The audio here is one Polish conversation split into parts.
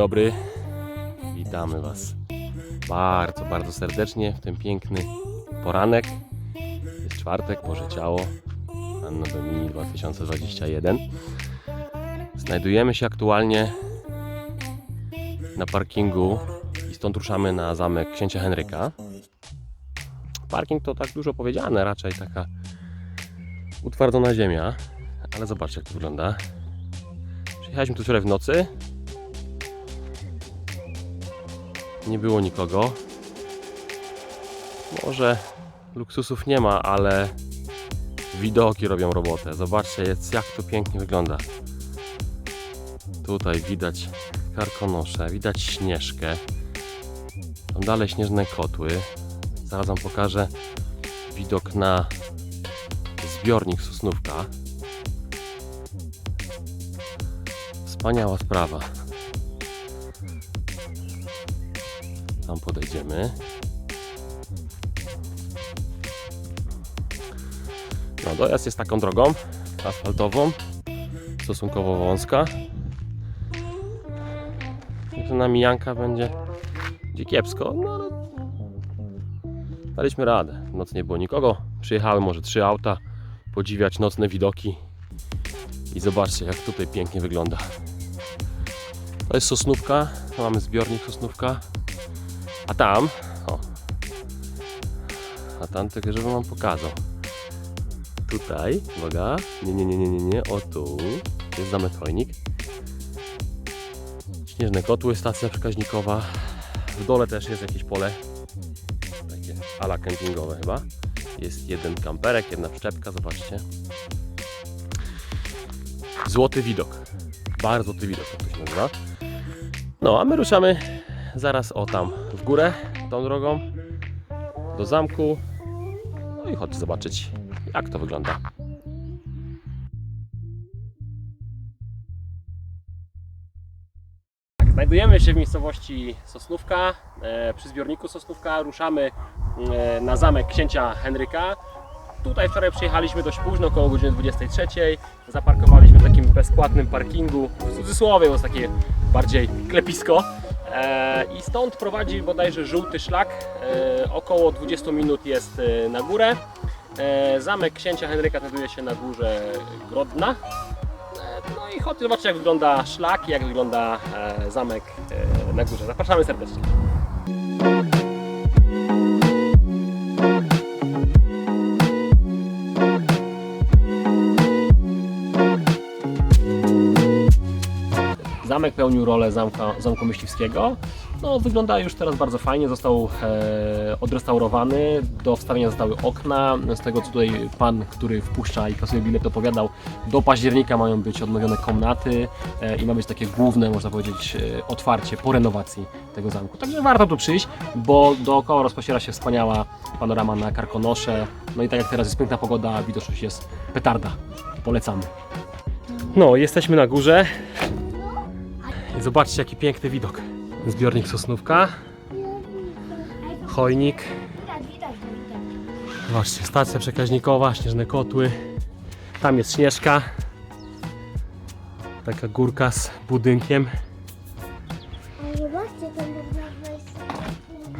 dobry. Witamy Was bardzo, bardzo serdecznie w ten piękny poranek. Jest czwartek, Boże Ciało, Anno Domini 2021. Znajdujemy się aktualnie na parkingu i stąd ruszamy na zamek księcia Henryka. Parking to tak dużo powiedziane, raczej taka utwardzona ziemia, ale zobaczcie jak to wygląda. Przyjechaliśmy tu wczoraj w nocy. Nie było nikogo. Może luksusów nie ma, ale widoki robią robotę. Zobaczcie jak to pięknie wygląda. Tutaj widać karkonosze, widać śnieżkę. Tam dalej śnieżne kotły. Zaraz Wam pokażę widok na zbiornik Sosnówka. Wspaniała sprawa. Tam podejdziemy. No, dojazd jest taką drogą asfaltową, stosunkowo wąska. Także na mijanka będzie, będzie kiepsko, no ale daliśmy radę. W nocy nie było nikogo. Przyjechały może trzy auta podziwiać nocne widoki. I zobaczcie, jak tutaj pięknie wygląda. To jest Sosnówka, mamy zbiornik Sosnówka. A tam, o, a tam tylko, żeby wam pokazał. Tutaj, uwaga, nie, nie, nie, nie, nie, nie, o tu, jest zamek Chojnik. Śnieżne kotły, stacja przekaźnikowa. W dole też jest jakieś pole, takie ala kempingowe chyba. Jest jeden kamperek, jedna przyczepka, zobaczcie. Złoty widok. Bardzo złoty widok, jak to się nazywa. No, a my ruszamy zaraz o tam w górę, tą drogą, do zamku. No i chodź zobaczyć, jak to wygląda. Tak, Znajdujemy się w miejscowości Sosnówka, e, przy zbiorniku Sosnówka. Ruszamy e, na zamek księcia Henryka. Tutaj wczoraj przyjechaliśmy dość późno, około godziny 23. Zaparkowaliśmy w takim bezpłatnym parkingu, w cudzysłowie, bo jest takie bardziej klepisko. E, I stąd prowadzi bodajże żółty szlak. E, około 20 minut jest e, na górę. Zamek księcia Henryka znajduje się na górze Grodna. No i chodźcie zobaczyć jak wygląda szlak i jak wygląda zamek na górze. Zapraszamy serdecznie. Zamek pełnił rolę zamka, zamku myśliwskiego. No, wygląda już teraz bardzo fajnie, został e, odrestaurowany, do wstawienia zostały okna. Z tego co tutaj pan, który wpuszcza i kasuje bilet opowiadał, do października mają być odnowione komnaty e, i ma być takie główne, można powiedzieć, e, otwarcie po renowacji tego zamku. Także warto tu przyjść, bo dookoła rozpościera się wspaniała panorama na Karkonosze. No i tak jak teraz jest piękna pogoda, widoczność jest petarda. Polecamy. No, jesteśmy na górze. Zobaczcie jaki piękny widok. Zbiornik Sosnówka, chojnik, zobaczcie, stacja przekaźnikowa, śnieżne kotły. Tam jest śnieżka. Taka górka z budynkiem.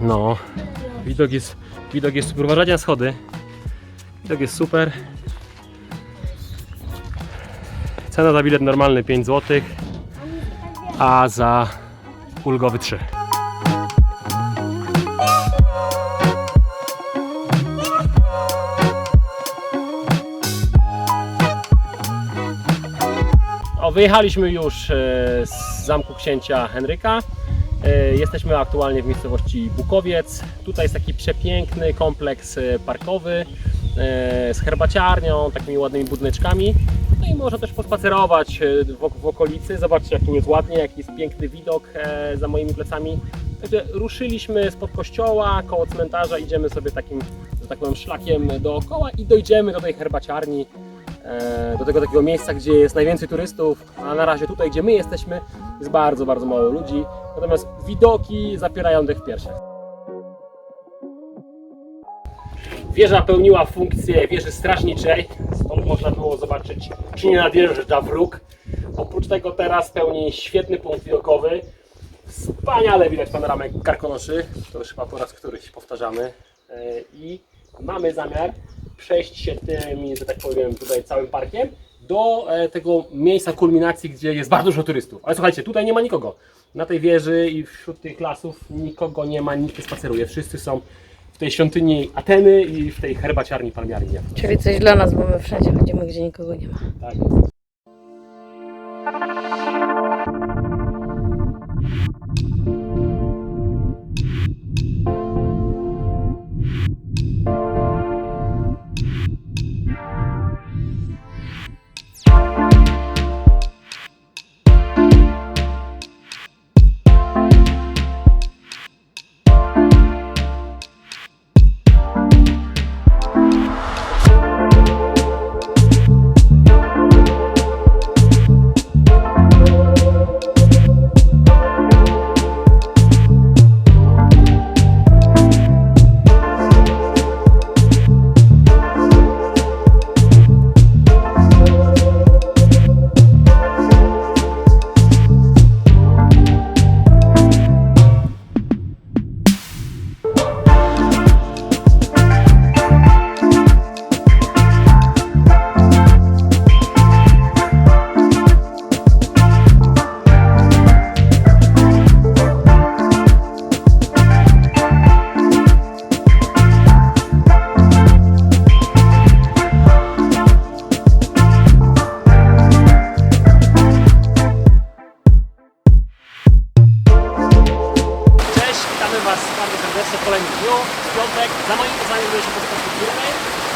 No, widok jest, widok jest super. Uważajcie na schody. Widok jest super. Cena za bilet normalny 5 zł, a za ulgowy 3. O, wyjechaliśmy już e, z zamku księcia Henryka. E, Jesteśmy aktualnie w miejscowości Bukowiec. Tutaj jest taki przepiękny kompleks e, parkowy z herbaciarnią, takimi ładnymi budyneczkami. No i można też pospacerować e, w, w okolicy. Zobaczcie, jak tu jest ładnie, jaki jest piękny widok e, za moimi plecami. Także ruszyliśmy spod kościoła, koło cmentarza, idziemy sobie takim, że tak powiem, szlakiem dookoła i dojdziemy do tej herbaciarni e, do tego takiego miejsca, gdzie jest najwięcej turystów, a na razie tutaj, gdzie my jesteśmy, jest bardzo, bardzo mało ludzi. Natomiast widoki zapierają dech w piersiach. Wieża pełniła funkcję wieży strażniczej, stąd można było zobaczyć, czy nie nadjeżdża wróg. Oprócz tego teraz pełni świetny punkt widokowy. Wspaniale widać panoramę Karkonoszy. To już chyba po raz któryś powtarzamy. E, I mamy zamiar przejść się tym, że tak powiem, tutaj całym parkiem do e, tego miejsca kulminacji, gdzie jest bardzo dużo turystów. Ale słuchajcie, tutaj nie ma nikogo. Na tej wieży i wśród tych lasów nikogo nie ma, nikt nie spaceruje. Wszyscy są w tej świątyni Ateny i w tej herbaciarni palmiarni. Czyli coś dla nas, bo my wszędzie chodzimy, gdzie nikogo nie ma. Tak. Cześć, serdecznie w kolejnym dniu, w piątek. Za moim będzie się podcast górnej.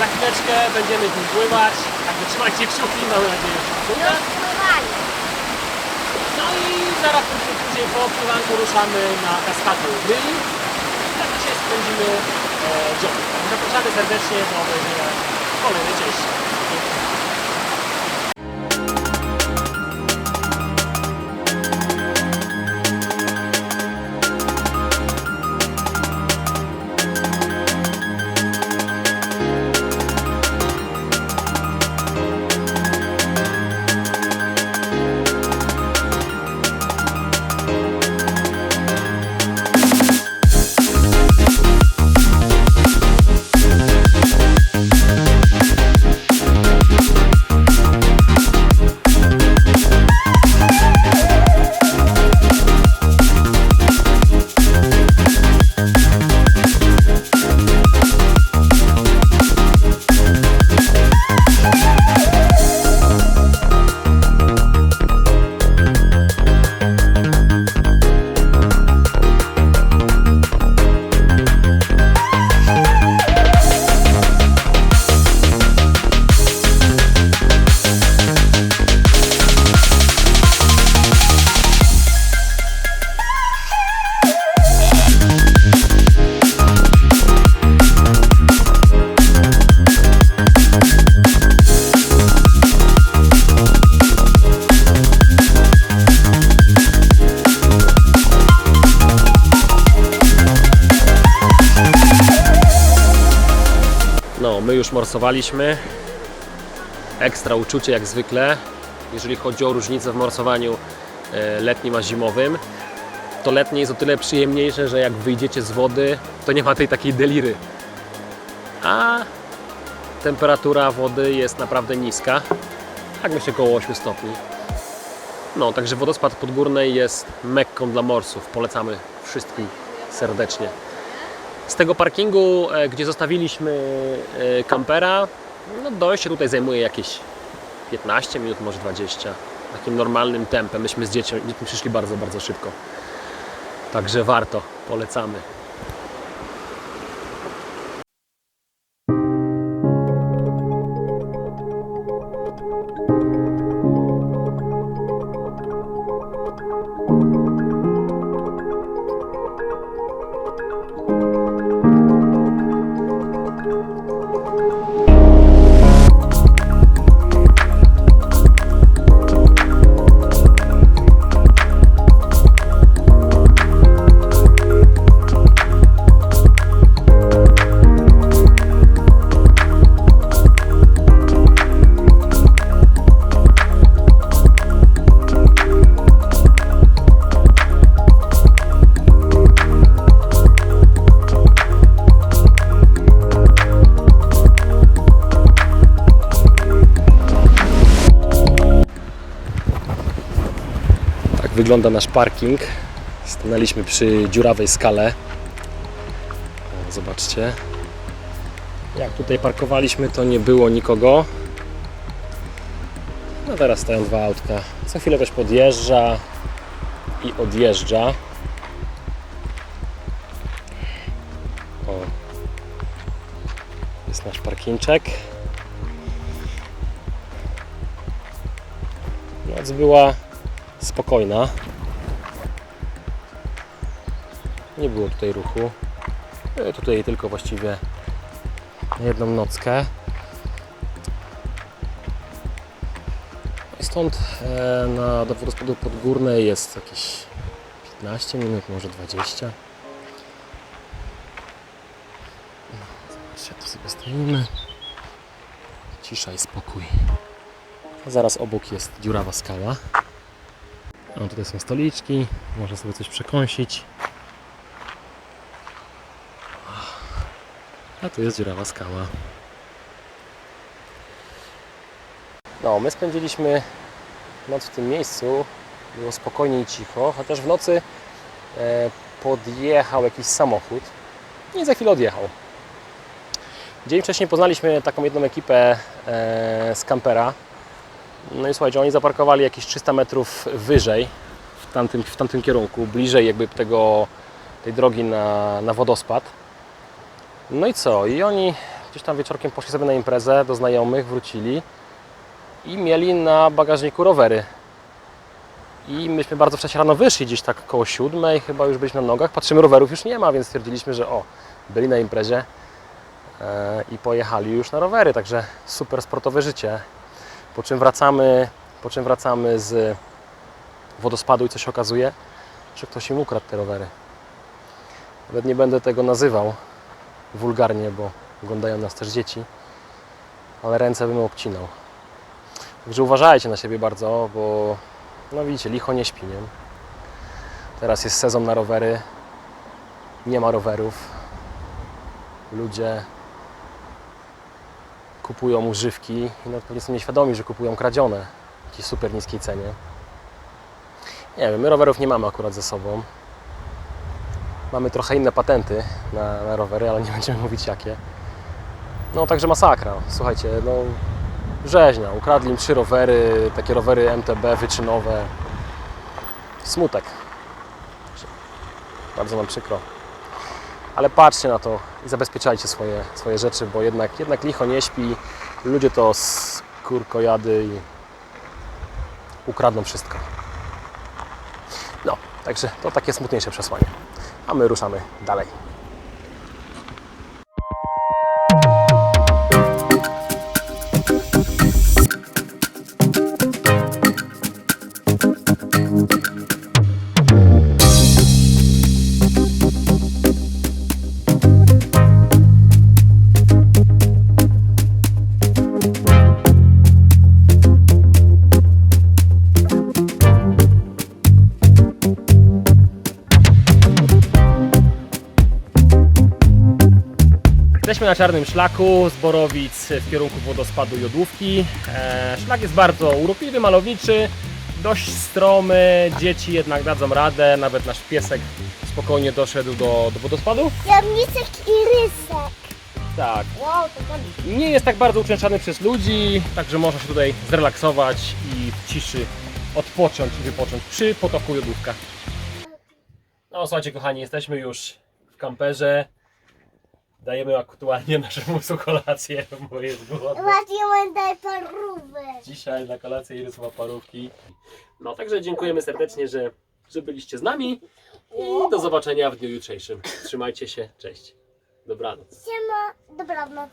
Za chwileczkę będziemy w nim pływać, także trzymajcie kciuki, mamy nadzieję, że się. No i zaraz później, po pływanku ruszamy na kaskady Myli. Tak dzisiaj spędzimy e. Także Zapraszamy serdecznie do obejrzenia kolejnej części. Morsowaliśmy. Ekstra uczucie jak zwykle, jeżeli chodzi o różnicę w morsowaniu e, letnim a zimowym. To letnie jest o tyle przyjemniejsze, że jak wyjdziecie z wody, to nie ma tej takiej deliry. A temperatura wody jest naprawdę niska. Tak myślę około 8 stopni. No, także wodospad podgórnej jest mekką dla morsów. Polecamy wszystkim serdecznie. Z tego parkingu, e, gdzie zostawiliśmy e, kampera, no dojście tutaj zajmuje jakieś 15 minut, może 20. Takim normalnym tempem. Myśmy z dziećmi, dziećmi przyszli bardzo, bardzo szybko. Także warto, polecamy. Wygląda nasz parking. Stanęliśmy przy dziurawej skale. Zobaczcie. Jak tutaj parkowaliśmy, to nie było nikogo. No teraz stoją dwa autka. Co chwilę ktoś podjeżdża i odjeżdża. O. Jest nasz parkinczek. Noc była spokojna. Nie było tutaj ruchu. Tutaj tylko właściwie jedną nockę. I Stąd e, na do wodospadu Podgórnej jest jakieś 15 minut, może 20. No, Zobaczcie, tu sobie stoimy. Cisza i spokój. A zaraz obok jest dziurawa skała. A tutaj są stoliczki, można sobie coś przekąsić. A tu jest dziurawa skała. No, my spędziliśmy noc w tym miejscu. Było spokojnie i cicho, chociaż w nocy e, podjechał jakiś samochód i za chwilę odjechał. Dzień wcześniej poznaliśmy taką jedną ekipę e, z kampera. No i słuchajcie, oni zaparkowali jakieś 300 metrów wyżej w tamtym, w tamtym kierunku, bliżej jakby tego, tej drogi na, na wodospad. No i co? I oni gdzieś tam wieczorkiem poszli sobie na imprezę do znajomych, wrócili i mieli na bagażniku rowery. I myśmy bardzo wcześnie rano wyszli, gdzieś tak koło siódmej, chyba już byliśmy na nogach. Patrzymy, rowerów już nie ma, więc stwierdziliśmy, że o, byli na imprezie e, i pojechali już na rowery, także super sportowe życie. Po czym wracamy, po czym wracamy z wodospadu i co się okazuje, że ktoś im ukradł te rowery. Nawet nie będę tego nazywał wulgarnie, bo oglądają nas też dzieci, ale ręce bym obcinał. Także uważajcie na siebie bardzo, bo no widzicie, licho nie śpi, nie? Teraz jest sezon na rowery, nie ma rowerów. Ludzie kupują używki i no pewnie są nieświadomi, że kupują kradzione w jakiejś super niskiej cenie. Nie wiem, my rowerów nie mamy akurat ze sobą. Mamy trochę inne patenty na, na rowery, ale nie będziemy mówić jakie. No także masakra. Słuchajcie, no rzeźnia. Ukradli im trzy rowery, takie rowery MTB wyczynowe. Smutek. Bardzo nam przykro. Ale patrzcie na to i zabezpieczajcie swoje, swoje rzeczy, bo jednak, jednak licho nie śpi. Ludzie to skórkojady i ukradną wszystko. No, także to takie smutniejsze przesłanie. A my ruszamy dalej. Jesteśmy na czarnym szlaku z Borowic w kierunku wodospadu Jodłówki. E, szlak jest bardzo urokliwy, malowniczy, dość stromy, dzieci jednak dadzą radę, nawet nasz piesek spokojnie doszedł do, do wodospadu. Jamniczek i rysek. Tak, Wow, to tam nie jest tak bardzo uczęszczany przez ludzi, także można się tutaj zrelaksować i w ciszy odpocząć i wypocząć przy potoku Jodłówka. No słuchajcie kochani, jesteśmy już w kamperze. Dajemy aktualnie naszemu kolację, bo jest głodny. Ładnie daj parówę. Dzisiaj na kolację Irysła parówki. No także dziękujemy serdecznie, że, że byliście z nami i do zobaczenia w dniu jutrzejszym. Trzymajcie się, cześć. Dobranoc. Siema, dobranoc.